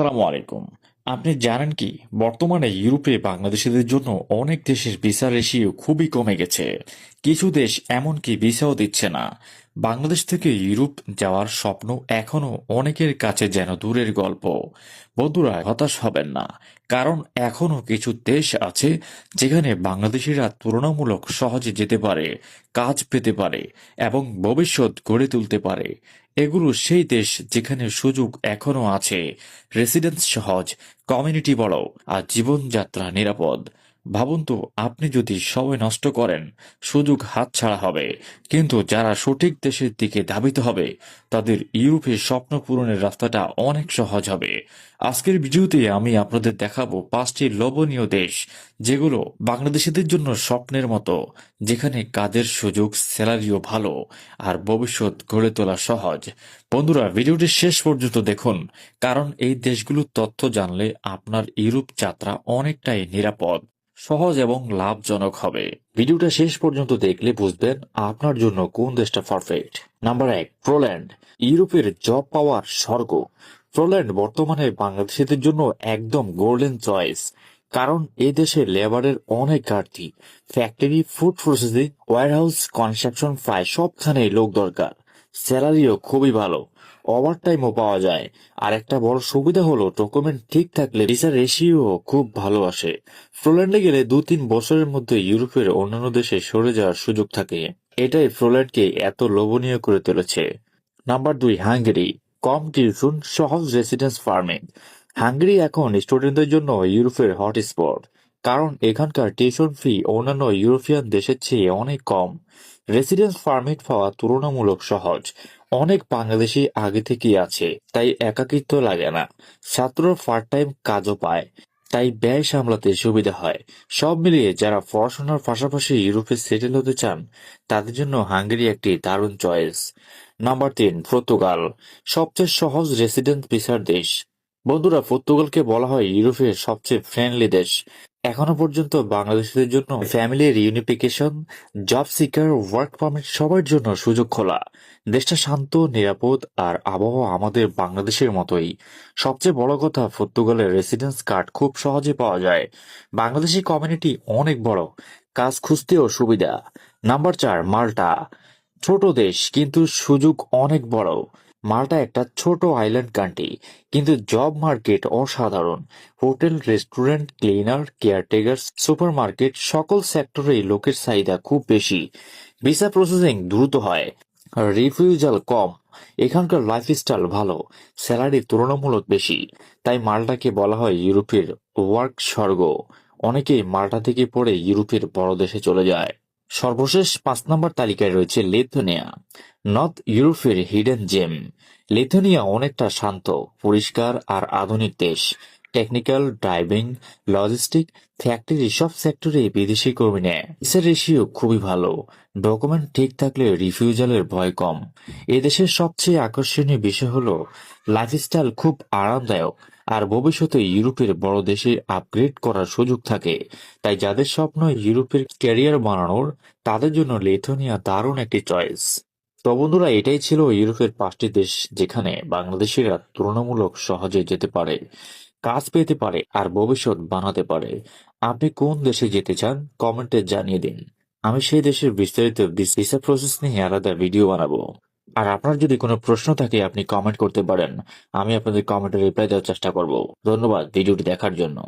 আসসালামু আলাইকুম। আপনি জানেন কি, বর্তমানে ইউরোপে বাংলাদেশিদের জন্য অনেক দেশের ভিসা রেশিও খুবই কমে গেছে। কিছু দেশ এমনকি ভিসাও দিচ্ছে না। বাংলাদেশ থেকে ইউরোপ যাওয়ার স্বপ্ন এখনও অনেকের কাছে যেন দূরের গল্প। বন্ধুরা, হতাশ হবেন না, কারণ এখনও কিছু দেশ আছে যেখানে বাংলাদেশিরা তুলনামূলক সহজে যেতে পারে, কাজ পেতে পারে এবং ভবিষ্যৎ গড়ে তুলতে পারে। এগুলো সেই দেশ যেখানে সুযোগ এখনও আছে। রেসিডেন্স সহজ, কমিউনিটি বড়, আর জীবনযাত্রা নিরাপদ। ভাবুন তো, আপনি যদি সময় নষ্ট করেন, সুযোগ হাতছাড়া হবে। কিন্তু যারা সঠিক দেশের দিকে ধাবিত হবে, তাদের ইউরোপে স্বপ্ন পূরণের রাস্তাটা অনেক সহজ হবে। আজকের ভিডিওতে আমি আপনাদের দেখাবো পাঁচটি লোভনীয় দেশ, যেগুলো বাংলাদেশিদের জন্য স্বপ্নের মতো, যেখানে কাজের সুযোগ, স্যালারিও ভালো, আর ভবিষ্যৎ গড়ে তোলা সহজ। বন্ধুরা, ভিডিওটি শেষ পর্যন্ত দেখুন, কারণ এই দেশগুলোর তথ্য জানলে আপনার ইউরোপ যাত্রা অনেকটাই নিরাপদ। সহজ এবং লাভজনক হবে। ভিডিওটা শেষ পর্যন্ত দেখলে বুঝবেন আপনার জন্য কোন দেশটা পারফেক্ট নাম্বার এক পোল্যান্ড ইউরোপের জব পাওয়ার স্বর্গ। পোল্যান্ড বর্তমানে বাংলাদেশিদের জন্য একদম গোল্ডেন চয়েস কারণ এ দেশে লেবারের অনেক ঘাটতি। Factory food processing warehouse construction প্রায় সবখানেই লোক দরকার। স্যালারিও খুবই ভালো। ওভারটাইমও পাওয়া যায়। আর একটা বড় সুবিধা হলো, ডকুমেন্ট ঠিক থাকলে ভিসা রেশিও খুব ভালো আসে ফ্রোল্যান্ডে গেলে দু তিন বছরের মধ্যে ইউরোপের অন্যান্য দেশে সরে যাওয়ার সুযোগ থাকে। এটাই ফ্রোল্যান্ডকে এত লোভনীয় করে তুলেছে। নাম্বার দুই, হাঙ্গেরি। কম টিউশন সহজ রেসিডেন্স ফার্মিং হাঙ্গেরি এখন স্টুডেন্টদের জন্য ইউরোপের হটস্পট কারণ এখানকার টিউশন ফি অন্যান্য ইউরোপিয়ান দেশের চেয়ে অনেক কম। রেসিডেন্স পারমিট পাওয়া তুলনামূলক সহজ। অনেক বাংলাদেশি আগে থেকেই আছে, তাই একাকিত্ব লাগে না। ছাত্র পার্ট টাইম কাজও পায়, তাই ব্যয় সামলাতে সুবিধা হয়। সব মিলিয়ে যারা পড়াশোনার পাশাপাশি ইউরোপে সেটেল হতে চান, তাদের জন্য হাঙ্গেরি একটি দারুণ চয়েস নাম্বার তিন পর্তুগাল সবচেয়ে সহজ রেসিডেন্ট ভিসার দেশ। বন্ধুরা পর্তুগালকে বলা হয় ইউরোপের সবচেয়ে ফ্রেন্ডলি দেশ। এখনও পর্যন্ত বাংলাদেশিদের জন্য family reunification job seeker work permit সবার জন্য সুযোগ খোলা। দেশটা শান্ত, নিরাপদ আর আবহাওয়া আমাদের বাংলাদেশের মতোই। সবচেয়ে বড় কথা পর্তুগালের রেসিডেন্স কার্ড খুব সহজে পাওয়া যায়। বাংলাদেশি কমিউনিটি অনেক বড়। কাজ খুঁজতেও সুবিধা। নাম্বার চার, মাল্টা। ছোট দেশ, কিন্তু সুযোগ অনেক বড়। মাল্টা একটা ছোট আইল্যান্ড কান্ট্রি কিন্তু জব মার্কেট অসাধারণ। Hotel restaurant cleaner caretaker supermarket সকল সেক্টরেই লোকের চাহিদা খুব বেশি। ভিসা প্রসেসিং দ্রুত হয় রিফিউজাল কম, এখানকার লাইফস্টাইল ভালো স্যালারি তুলনামূলক বেশি, তাই মাল্টাকে বলা হয় ইউরোপের ওয়ার্ক স্বর্গ। অনেকেই মাল্টা থেকে পড়ে ইউরোপের বড় দেশে চলে যায়। সর্বশেষ পাঁচ নম্বর তালিকায় রয়েছে লেথুনিয়া, নর্থ ইউরোপের হিডেন জেম। লিথুনিয়া অনেকটা শান্ত, পরিষ্কার আর আধুনিক দেশ। টেকনিক্যাল, ড্রাইভিং, লজিস্টিক, ফ্যাক্টরি সব সেক্টরে বিদেশি কর্মী নেয়। ভিসা রেশিও খুবই ভালো। ডকুমেন্ট ঠিক থাকলে রিফিউজালের ভয় কম। এদেশের সবচেয়ে আকর্ষণীয় বিষয় হলো, লাইফস্টাইল খুব আরামদায়ক। আর ভবিষ্যতে ইউরোপের বড় দেশে আপগ্রেড করার সুযোগ থাকে। তাই যাদের স্বপ্ন ইউরোপের ক্যারিয়ার বানানোর, তাদের জন্য লেথুনিয়া দারুণ একটি চয়েস তো বন্ধুরা, এটাই ছিল ইউরোপের পাঁচটি দেশ যেখানে বাংলাদেশিরা তুলনামূলক সহজে যেতে পারে, কাজ পেতে পারে আর ভবিষ্যৎ বানাতে পারে। আপনি কোন দেশে যেতে চান, কমেন্টে জানিয়ে দিন। আমি সেই দেশের বিস্তারিত ভিসা প্রসেস নিয়ে আলাদা ভিডিও বানাবো। আর আপনার যদি কোনো প্রশ্ন থাকে, আপনি কমেন্ট করতে পারেন। আমি আপনাদের কমেন্টে রিপ্লাই দেওয়ার চেষ্টা করব। ধন্যবাদ ভিডিওটি দেখার জন্য।